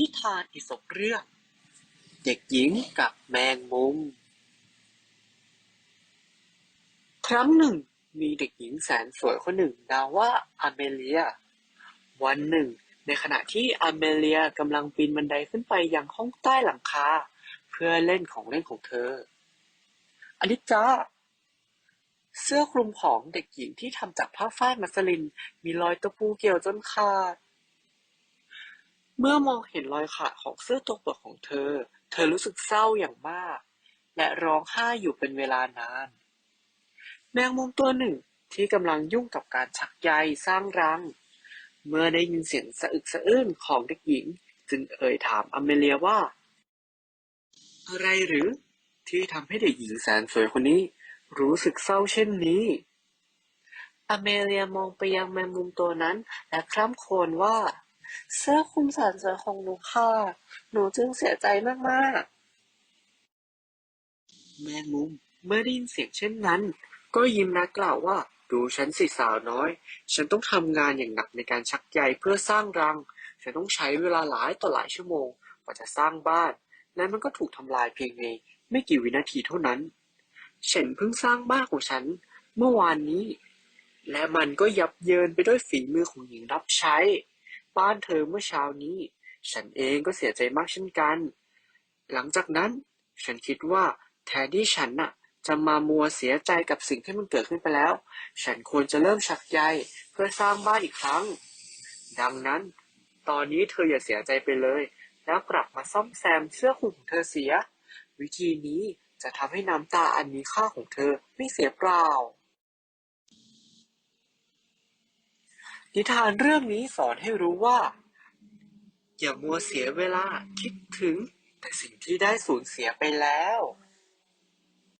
นิทานอีสปเรื่อง เด็กหญิงกับแมงมุม ครั้งหนึ่ง มีเด็กหญิงแสนสวยคนหนึ่งนามว่าอเมเลีย วันหนึ่ง ในขณะที่อเมเลียกำลังปีนบันไดขึ้นไปยังห้องใต้หลังคา เพื่อเล่นของเล่นของเธอ อลิจ้าเสื้อคลุมของเด็กหญิงที่ทำจากผ้าฝ้ายมัสลิน มีรอยตะปูเกี่ยวจนขาด เมื่อมองเห็นรอยขาดของเสื้อตัวโปรดของเธอ เธอรู้สึกเศร้าอย่างมาก และร้องไห้อยู่เป็นเวลานาน แมงมุมตัวหนึ่งที่กำลังยุ่งกับการชักใยสร้างรัง เมื่อได้ยินเสียงสะอึกสะอื้นของเด็กหญิง จึงเอ่ยถามอเมเลียว่า อะไรหรือ ที่ทำให้เด็กหญิงแสนสวยคนนี้ รู้สึกเศร้าเช่นนี้อเมเลียมองไปยังแมงมุมตัวนั้น และคร่ำครวญว่า เสื้อคลุมแสนสวยของหนูค่ะหนูจึงเสียใจมาก ๆ แมงมุมเมื่อได้ยินเสียงเช่นนั้น ก็ยิ้มและกล่าวว่า ดูฉันสิสาวน้อย ฉันต้องทำงานอย่างหนักในการชักใยเพื่อสร้างรัง ฉันต้องใช้เวลาหลายต่อหลายชั่วโมงกว่าจะสร้างบ้าน และมันก็ถูกทำลายเพียงในไม่กี่วินาทีเท่านั้น ฉันเพิ่งสร้างบ้านของฉันเมื่อวานนี้ และมันก็ยับเยินไปด้วยฝีมือของหญิงรับใช้ บ้านเธอเมื่อเช้านี้ ฉันเองก็เสียใจมากเช่นกัน หลังจากนั้น ฉันคิดว่าแทนที่ฉันน่ะ จะมามัวเสียใจกับสิ่งที่มันเกิดขึ้นไปแล้ว ฉันควรจะเริ่มชักใยเพื่อสร้างบ้านอีกครั้ง ดังนั้น ตอนนี้เธออย่าเสียใจไปเลย แล้วกลับมาซ่อมแซมเสื้อคลุมของเธอเสีย วิธีนี้จะทำให้น้ำตาอันมีค่าของเธอไม่เสียเปล่า นิทานเรื่องนี้สอนให้รู้ว่า อย่ามัวเสียเวลาคิดถึงแต่สิ่งที่ได้สูญเสียไปแล้ว